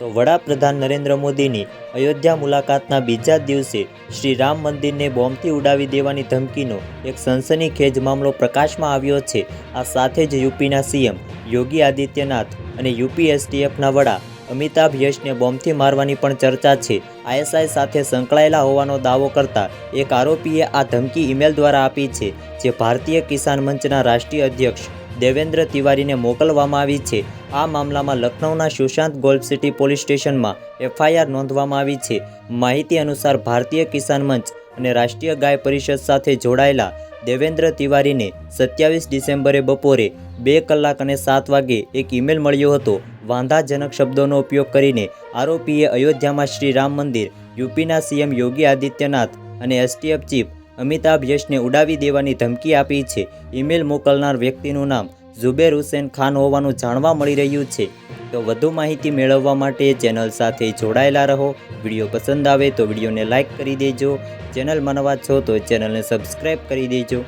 વડાપ્રધાન નરેન્દ્ર મોદીની અયોધ્યા મુલાકાતના બીજા દિવસે શ્રી રામ મંદિરને બોમ્બથી ઉડાવી દેવાની ધમકીનો એક સનસનીખેજ મામલો પ્રકાશમાં આવ્યો છે. આ સાથે જ યુપીના સીએમ યોગી આદિત્યનાથ અને યુપી એસટીએફના વડા અમિતાભ યશને બોમ્બથી મારવાની પણ ચર્ચા છે. આઈએસઆઈ સાથે સંકળાયેલા હોવાનો દાવો કરતા એક આરોપીએ આ ધમકી ઈમેલ દ્વારા આપી છે, જે ભારતીય કિસાન મંચના રાષ્ટ્રીય અધ્યક્ષ દેવેન્દ્ર તિવારીને મોકલવામાં આવી છે. આ મામલામાં લખનૌના સુશાંત ગોલ્ફ સિટી પોલીસ સ્ટેશનમાં એફઆઈઆર નોંધવામાં આવી છે. માહિતી અનુસાર ભારતીય કિસાન મંચ અને રાષ્ટ્રીય ગાય પરિષદ સાથે જોડાયેલા દેવેન્દ્ર તિવારીને સત્યાવીસ ડિસેમ્બરે બપોરે બે કલાક અને સાત વાગે એક ઈમેલ મળ્યો હતો. વાંધાજનક શબ્દોનો ઉપયોગ કરીને આરોપીએ અયોધ્યામાં શ્રી રામ મંદિર, યુપીના સીએમ યોગી આદિત્યનાથ અને એસટીએફ ચીફ અમિતાભ યશને ઉડાવી દેવાની ધમકી આપી છે. ઈમેલ મોકલનાર વ્યક્તિનું નામ ઝુબેર હુસેન ખાન હોવાનું જાણવા મળી રહ્યું છે. તો વધુ માહિતી મેળવવા માટે ચેનલ સાથે જોડાયેલા રહો. વીડિયો પસંદ આવે તો વિડીયોને લાઇક કરી દેજો. ચેનલ મનવા છો તો ચેનલને સબસ્ક્રાઈબ કરી દેજો.